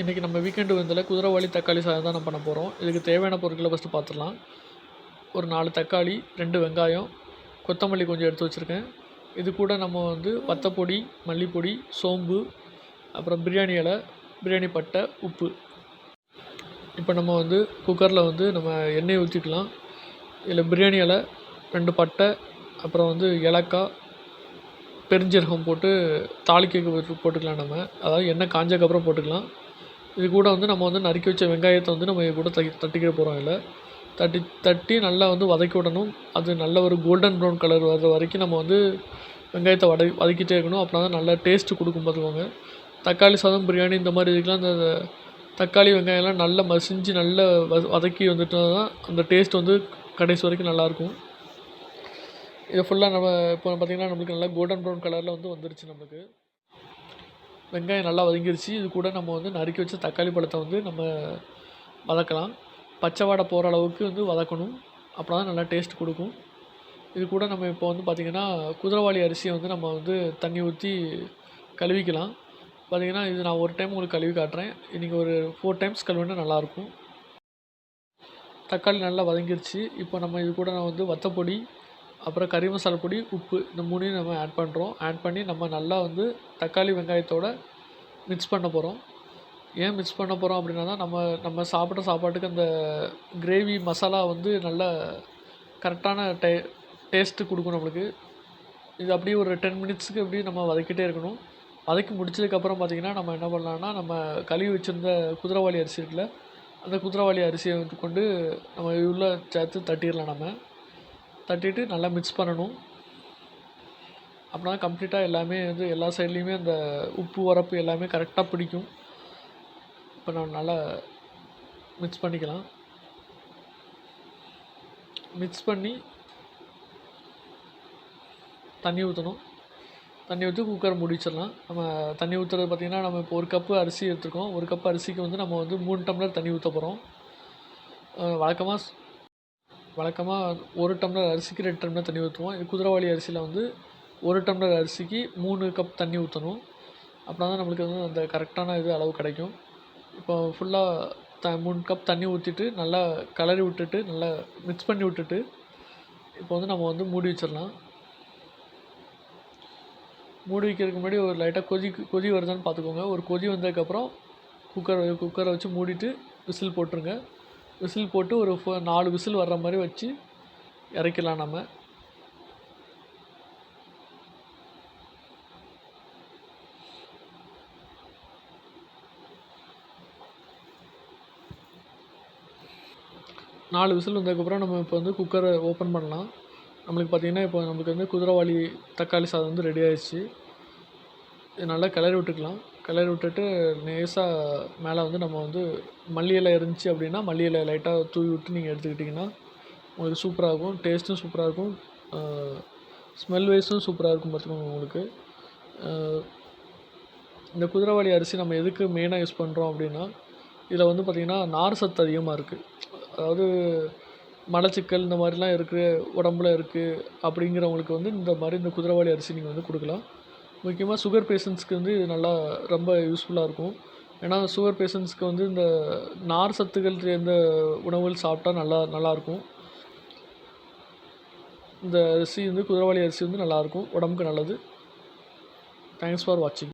இன்றைக்கி நம்ம வீக்கெண்டு விருந்தில் குதிரைவாளி தக்காளி சாதம் தான் நம்ம பண்ண போகிறோம் இதுக்கு தேவையான பொருட்களை ஃபஸ்ட்டு பார்த்துடலாம். ஒரு நாலு தக்காளி ரெண்டு வெங்காயம் கொத்தமல்லி கொஞ்சம் எடுத்து வச்சுருக்கேன். இது கூட நம்ம வந்து வத்தப்பொடி மல்லிப்பொடி சோம்பு அப்புறம் பிரியாணி இலை பிரியாணி பட்டை உப்பு. இப்போ நம்ம வந்து குக்கரில் வந்து நம்ம எண்ணெய் ஊற்றிக்கலாம் இதில் பிரியாணி இலை ரெண்டு பட்டை அப்புறம் வந்து ஏலக்காய் பெருஞ்சீரகம் போட்டு தாளிக்க போட்டுக்கலாம் நம்ம. அதாவது எண்ணெய் காஞ்சக்கப்புறம் போட்டுக்கலாம். இது கூட வந்து நம்ம வந்து நறுக்கி வச்ச வெங்காயத்தை வந்து நம்ம இது கூட தட்டி தட்டிக்க போகிறோம் இதில். தட்டி தட்டி நல்லா வந்து வதக்கி விடணும். அது நல்ல ஒரு கோல்டன் ப்ரௌன் கலர் வர்ற வரைக்கும் நம்ம வந்து வெங்காயத்தை வட வதக்கிட்டே இருக்கணும். அப்படின்னா தான் நல்லா டேஸ்ட்டு கொடுக்கும் பார்த்துக்கோங்க. தக்காளி சாதம் பிரியாணி இந்த மாதிரி இதுக்கெலாம் அந்த தக்காளி வெங்காயம்லாம் நல்லா மசிஞ்சு நல்லா வ வதக்கி வந்துட்டா தான் அந்த டேஸ்ட் வந்து கடைசி வரைக்கும் நல்லாயிருக்கும் இது ஃபுல்லாக நம்ம இப்போ பார்த்திங்கன்னா நம்மளுக்கு நல்லா கோல்டன் ப்ரௌன் கலரில் வந்து வந்துருச்சு நம்மளுக்கு வெங்காயம் நல்லா வதங்கிருச்சு. இது கூட நம்ம வந்து நறுக்கி வச்ச தக்காளி பழத்தை வந்து நம்ம வதக்கலாம். பச்சை வாடை போகிற அளவுக்கு வந்து வதக்கணும். அப்போ தான் நல்லா டேஸ்ட் கொடுக்கும். இது கூட நம்ம இப்போ வந்து பார்த்திங்கன்னா குதிரவாளி அரிசியை வந்து நம்ம வந்து தண்ணி ஊற்றி கழுவிக்கலாம். பார்த்திங்கன்னா இது நான் ஒரு டைம் உங்களுக்கு கழுவி காட்டுறேன். இன்றைக்கி ஒரு ஃபோர் டைம்ஸ் கழுவினா நல்லாயிருக்கும். தக்காளி நல்லா வதங்கிருச்சு. இப்போ நம்ம இது கூட நான் வந்து வத்தப்பொடி அப்புறம் கறி மசாலா பொடி உப்பு இந்த மூணையும் நம்ம ஆட் பண்ணுறோம் ஆட் பண்ணி நம்ம நல்லா வந்து தக்காளி வெங்காயத்தோட மிக்ஸ் பண்ண போகிறோம் ஏன் மிக்ஸ் பண்ண போகிறோம் அப்படின்னா தான் நம்ம நம்ம சாப்பிட்ற சாப்பாட்டுக்கு அந்த கிரேவி மசாலா வந்து நல்லா கரெக்டான டே டேஸ்ட்டு கொடுக்கும் நம்மளுக்கு. இது அப்படியே ஒரு டென் மினிட்ஸுக்கு அப்படியே நம்ம வதக்கிட்டே இருக்கணும். வதக்கி முடிச்சதுக்கப்புறம் பார்த்திங்கன்னா நம்ம என்ன பண்ணலான்னா நம்ம கழுவி வச்சுருந்த குதிரைவாளி அரிசி இருக்குல்ல அந்த குதிரவாளி அரிசியை வந்து கொண்டு நம்ம உள்ள சேர்த்து தட்டிடலாம் நம்ம. தட்டிட்டு நல்லா மிக்ஸ் பண்ணணும். அப்படின்னா கம்ப்ளீட்டாக எல்லாமே வந்து எல்லா சைட்லேயுமே அந்த உப்பு உரப்பு எல்லாமே கரெக்டாக பிடிக்கும். இப்போ நம்ம நல்லா மிக்ஸ் பண்ணிக்கலாம். மிக்ஸ் பண்ணி தண்ணி ஊற்றணும் தண்ணி ஊற்றி குக்கர் முடிச்சிடலாம். நம்ம தண்ணி ஊற்றுறது பார்த்திங்கன்னா நம்ம இப்போ ஒரு கப்பு அரிசி எடுத்துருக்கோம். ஒரு கப்பு அரிசிக்கு வந்து நம்ம வந்து மூணு டம்ளர் தண்ணி ஊற்ற போகிறோம் வழக்கமாக வழக்கமாக ஒரு டம்ளர் அரிசிக்கு ரெண்டு டம்ளர் தண்ணி ஊற்றுவோம் இது குதிரைவாலி அரிசியில் வந்து ஒரு டம்ளர் அரிசிக்கு மூணு கப் தண்ணி ஊற்றணும் அப்படின்னா தான் நம்மளுக்கு வந்து அந்த கரெக்டான இது அளவு கிடைக்கும். இப்போ ஃபுல்லாக த மூணு கப் தண்ணி ஊற்றிட்டு நல்லா கலரி விட்டுட்டு நல்லா மிக்ஸ் பண்ணி விட்டுட்டு இப்போ வந்து நம்ம வந்து மூடி வச்சிடலாம். மூடி வைக்கிறதுக்கு முன்னாடி ஒரு லைட்டாக கொதி கொதி வருதான்னு பார்த்துக்கோங்க. ஒரு கொதி வந்ததுக்கப்புறம் குக்கர் குக்கரை வச்சு மூடிட்டு விசில் போட்டுருங்க. விசில் போட்டு ஒரு ஃபோ- நாலு விசில் வர்ற மாதிரி வச்சு இறக்கிடலாம் நம்ம. நாலு விசில் வந்ததுக்கப்புறம் நம்ம இப்போ வந்து குக்கரை ஓப்பன் பண்ணலாம். நம்மளுக்கு பார்த்திங்கன்னா இப்போ நம்மளுக்கு வந்து குதிரைவாளி தக்காளி சாதம் வந்து ரெடி ஆயிடுச்சு. இது நல்லா கிளறி விட்டுக்கலாம். கிளறி விட்டுட்டு லேசாக மேலே வந்து நம்ம வந்து மல்லி இலை இருந்துச்சு அப்படின்னா மல்லி இலை லைட்டாக தூவி விட்டு நீங்கள் எடுத்துக்கிட்டிங்கன்னா உங்களுக்கு சூப்பராக இருக்கும். டேஸ்ட்டும் சூப்பராக இருக்கும். ஸ்மெல் வைஸும் சூப்பராக இருக்கும் பார்த்துக்கோங்க உங்களுக்கு. இந்த குதிரைவாளி அரிசி நம்ம எதுக்கு மெயினாக யூஸ் பண்ணுறோம் அப்படின்னா இதில் வந்து பார்த்திங்கன்னா நார் சத்து அதிகமாக இருக்குது அதாவது மலச்சிக்கல் இந்த மாதிரிலாம் இருக்குது உடம்புல இருக்குது அப்படிங்கிறவங்களுக்கு வந்து இந்த மாதிரி இந்த குதிரைவாளி அரிசி நீங்கள் வந்து கொடுக்கலாம். முக்கியமாக சுகர் பேஷண்ட்ஸ்க்கு வந்து இது நல்லா ரொம்ப யூஸ்ஃபுல்லாக இருக்கும். ஏன்னா சுகர் பேஷண்ட்ஸ்க்கு வந்து இந்த நார் சத்துக்கள் சேர்ந்த உணவுகள் சாப்பிட்டா நல்லா நல்லாயிருக்கும் இந்த அரிசி வந்து குதிரவாளி அரிசி வந்து நல்லாயிருக்கும் உடம்புக்கு நல்லது. தேங்க்ஸ் ஃபார் வாட்சிங்